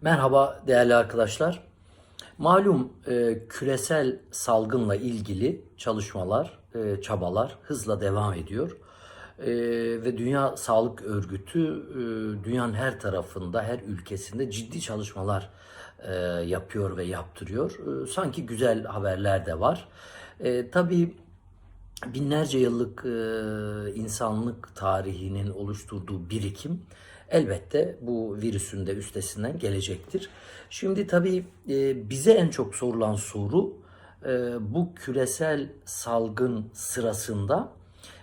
Merhaba değerli arkadaşlar. Malum e, küresel salgınla ilgili çalışmalar, e, çabalar hızla devam ediyor. E, ve Dünya Sağlık Örgütü e, dünyanın her tarafında, her ülkesinde ciddi çalışmalar e, yapıyor ve yaptırıyor. E, sanki güzel haberler de var. E, tabii binlerce yıllık e, insanlık tarihinin oluşturduğu birikim elbette bu virüsün de üstesinden gelecektir. Şimdi tabii e, bize en çok sorulan soru e, bu küresel salgın sırasında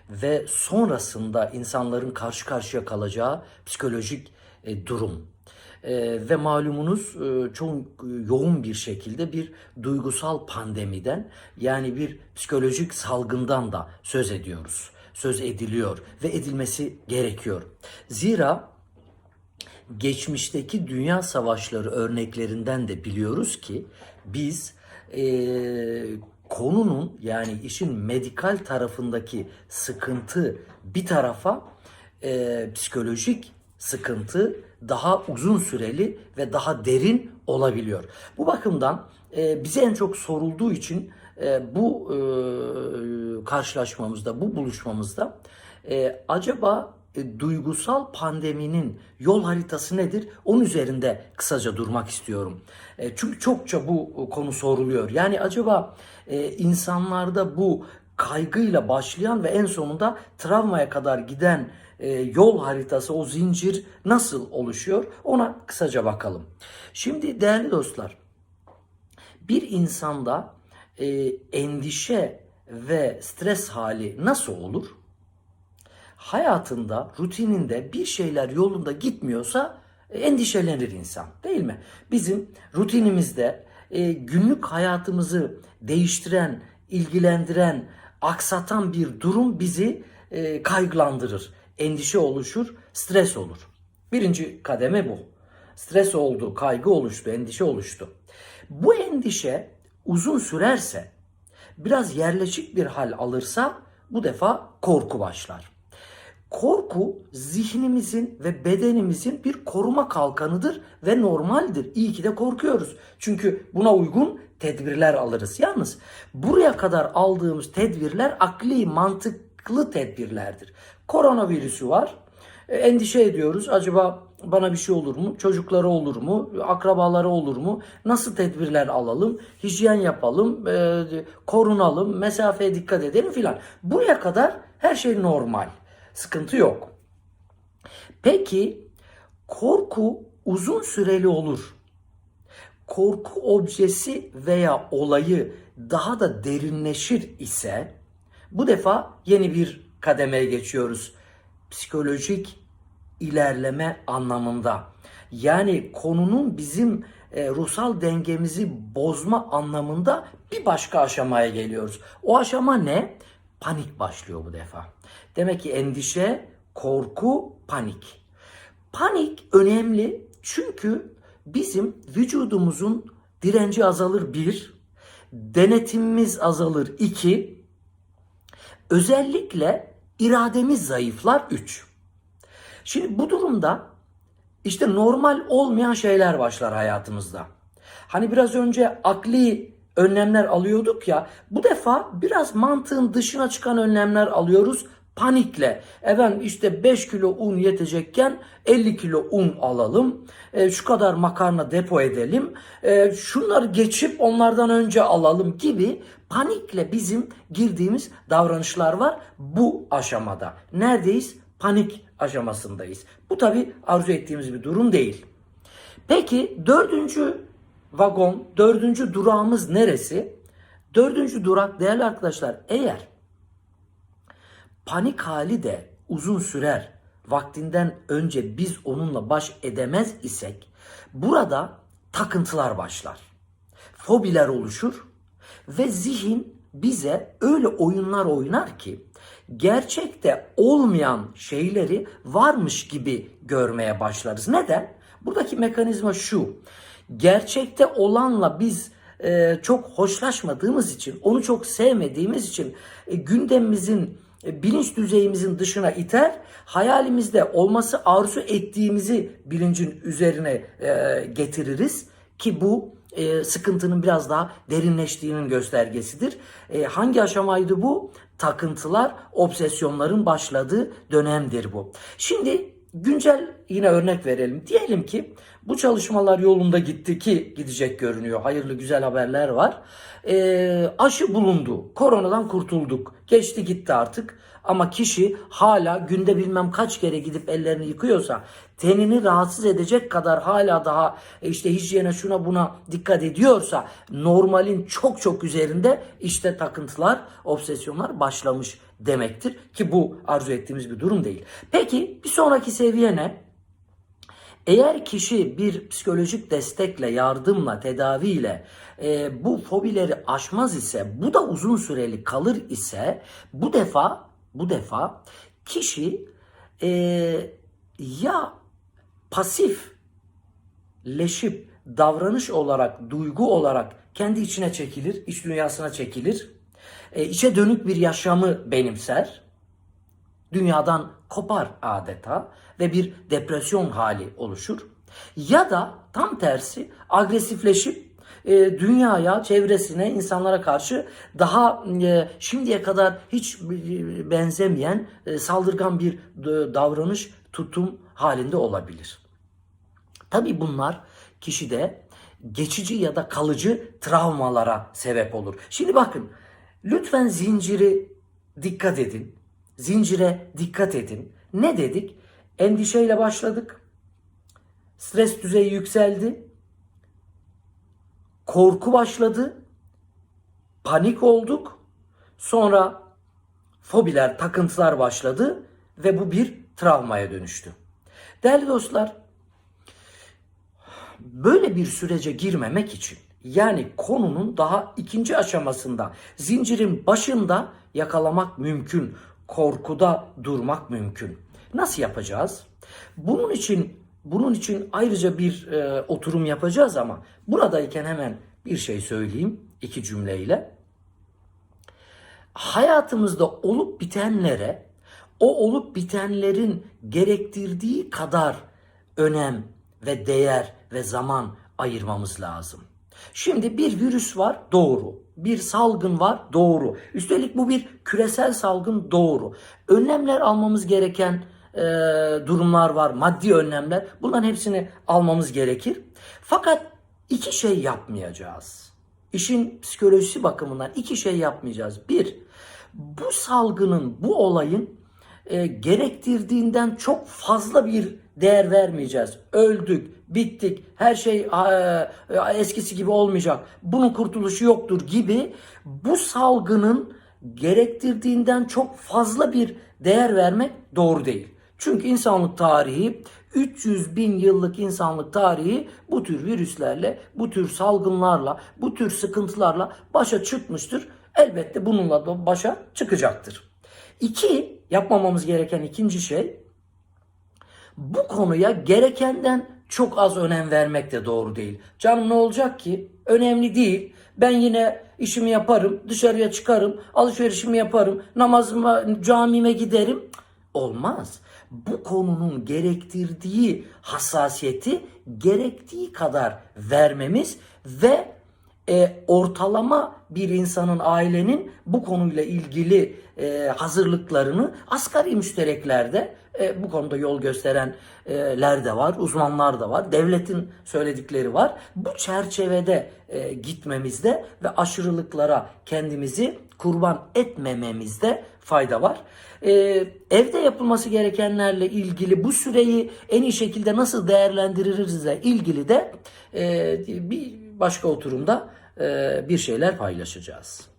ve sonrasında insanların karşı karşıya kalacağı psikolojik e, durum. Ee, ve malumunuz e, çok yoğun bir şekilde bir duygusal pandemiden yani bir psikolojik salgından da söz ediyoruz. Söz ediliyor ve edilmesi gerekiyor. Zira geçmişteki dünya savaşları örneklerinden de biliyoruz ki biz e, konunun yani işin medikal tarafındaki sıkıntı bir tarafa e, psikolojik sıkıntı daha uzun süreli ve daha derin olabiliyor. Bu bakımdan e, bize en çok sorulduğu için e, bu e, karşılaşmamızda, bu buluşmamızda e, acaba e, duygusal pandeminin yol haritası nedir? Onun üzerinde kısaca durmak istiyorum. E, çünkü çokça bu konu soruluyor. Yani acaba e, insanlarda bu kaygıyla başlayan ve en sonunda travmaya kadar giden e, yol haritası, o zincir nasıl oluşuyor? Ona kısaca bakalım. Şimdi değerli dostlar, bir insanda e, endişe ve stres hali nasıl olur? Hayatında, rutininde bir şeyler yolunda gitmiyorsa e, endişelenir insan değil mi? Bizim rutinimizde e, günlük hayatımızı değiştiren, ilgilendiren, aksatan bir durum bizi e, kaygılandırır. Endişe oluşur, stres olur. Birinci kademe bu. Stres oldu, kaygı oluştu, endişe oluştu. Bu endişe uzun sürerse, biraz yerleşik bir hal alırsa bu defa korku başlar. Korku zihnimizin ve bedenimizin bir koruma kalkanıdır ve normaldir. İyi ki de korkuyoruz. Çünkü buna uygun tedbirler alırız. Yalnız buraya kadar aldığımız tedbirler akli, mantıklı tedbirlerdir. Koronavirüsü var. E, endişe ediyoruz. Acaba bana bir şey olur mu? Çocuklara olur mu? Akrabalara olur mu? Nasıl tedbirler alalım? Hijyen yapalım, e, korunalım, mesafeye dikkat edelim filan. Buraya kadar her şey normal. Sıkıntı yok. Peki korku uzun süreli olur. Korku objesi veya olayı daha da derinleşir ise bu defa yeni bir kademeye geçiyoruz. Psikolojik ilerleme anlamında. Yani konunun bizim e, ruhsal dengemizi bozma anlamında bir başka aşamaya geliyoruz. O aşama ne? Panik başlıyor bu defa. Demek ki endişe, korku, panik. Panik önemli çünkü bizim vücudumuzun direnci azalır bir, denetimimiz azalır iki, özellikle irademiz zayıflar üç. Şimdi bu durumda işte normal olmayan şeyler başlar hayatımızda. Hani biraz önce akli önlemler alıyorduk ya bu defa biraz mantığın dışına çıkan önlemler alıyoruz panikle. Efendim işte 5 kilo un yetecekken 50 kilo un alalım. E, şu kadar makarna depo edelim. E, şunları geçip onlardan önce alalım gibi panikle bizim girdiğimiz davranışlar var bu aşamada. Neredeyiz? Panik aşamasındayız. Bu tabi arzu ettiğimiz bir durum değil. Peki dördüncü vagon, dördüncü durağımız neresi? Dördüncü durak değerli arkadaşlar eğer panik hali de uzun sürer, vaktinden önce biz onunla baş edemez isek burada takıntılar başlar. Fobiler oluşur ve zihin bize öyle oyunlar oynar ki gerçekte olmayan şeyleri varmış gibi görmeye başlarız. Neden? Buradaki mekanizma şu. Gerçekte olanla biz e, çok hoşlaşmadığımız için, onu çok sevmediğimiz için e, gündemimizin e, bilinç düzeyimizin dışına iter. Hayalimizde olması arzu ettiğimizi bilincin üzerine e, getiririz ki bu e, sıkıntının biraz daha derinleştiğinin göstergesidir. E, hangi aşamaydı bu? Takıntılar, obsesyonların başladığı dönemdir bu. Şimdi güncel yine örnek verelim. Diyelim ki bu çalışmalar yolunda gitti ki gidecek görünüyor. Hayırlı güzel haberler var. E, aşı bulundu. Koronadan kurtulduk. Geçti gitti artık. Ama kişi hala günde bilmem kaç kere gidip ellerini yıkıyorsa, tenini rahatsız edecek kadar hala daha e, işte hijyene şuna buna dikkat ediyorsa, normalin çok çok üzerinde işte takıntılar, obsesyonlar başlamış demektir ki bu arzu ettiğimiz bir durum değil. Peki bir sonraki seviye ne? Eğer kişi bir psikolojik destekle, yardımla, tedaviyle e, bu fobileri aşmaz ise, bu da uzun süreli kalır ise, bu defa bu defa kişi e, ya pasifleşip davranış olarak, duygu olarak kendi içine çekilir, iç dünyasına çekilir, e, içe dönük bir yaşamı benimser, dünyadan kopar adeta ve bir depresyon hali oluşur. Ya da tam tersi agresifleşip e, dünyaya, çevresine, insanlara karşı daha e, şimdiye kadar hiç e, benzemeyen e, saldırgan bir e, davranış, tutum halinde olabilir. Tabii bunlar kişide geçici ya da kalıcı travmalara sebep olur. Şimdi bakın lütfen zinciri dikkat edin. Zincire dikkat edin. Ne dedik? Endişeyle başladık. Stres düzeyi yükseldi. Korku başladı. Panik olduk. Sonra fobiler, takıntılar başladı ve bu bir travmaya dönüştü. Değerli dostlar, böyle bir sürece girmemek için yani konunun daha ikinci aşamasında zincirin başında yakalamak mümkün. Korkuda durmak mümkün. Nasıl yapacağız? Bunun için bunun için ayrıca bir e, oturum yapacağız ama buradayken hemen bir şey söyleyeyim iki cümleyle. Hayatımızda olup bitenlere o olup bitenlerin gerektirdiği kadar önem ve değer ve zaman ayırmamız lazım. Şimdi bir virüs var doğru. Bir salgın var doğru. Üstelik bu bir küresel salgın doğru. Önlemler almamız gereken e, durumlar var. Maddi önlemler. Bunların hepsini almamız gerekir. Fakat iki şey yapmayacağız. İşin psikolojisi bakımından iki şey yapmayacağız. Bir, bu salgının, bu olayın e, gerektirdiğinden çok fazla bir değer vermeyeceğiz. Öldük, bittik, her şey e, eskisi gibi olmayacak, bunun kurtuluşu yoktur gibi bu salgının gerektirdiğinden çok fazla bir değer vermek doğru değil. Çünkü insanlık tarihi 300 bin yıllık insanlık tarihi bu tür virüslerle, bu tür salgınlarla, bu tür sıkıntılarla başa çıkmıştır. Elbette bununla da başa çıkacaktır. İki, yapmamamız gereken ikinci şey, bu konuya gerekenden çok az önem vermek de doğru değil. Canım ne olacak ki? Önemli değil. Ben yine işimi yaparım, dışarıya çıkarım, alışverişimi yaparım, namazıma, camime giderim. Olmaz. Bu konunun gerektirdiği hassasiyeti gerektiği kadar vermemiz ve e, ortalama bir insanın ailenin bu konuyla ilgili e, hazırlıklarını asgari müştereklerde e, bu konuda yol gösterenler de var, uzmanlar da var, devletin söyledikleri var. Bu çerçevede e, gitmemizde ve aşırılıklara kendimizi kurban etmememizde fayda var. E, evde yapılması gerekenlerle ilgili bu süreyi en iyi şekilde nasıl değerlendiririzle ilgili de e, bir başka oturumda bir şeyler paylaşacağız.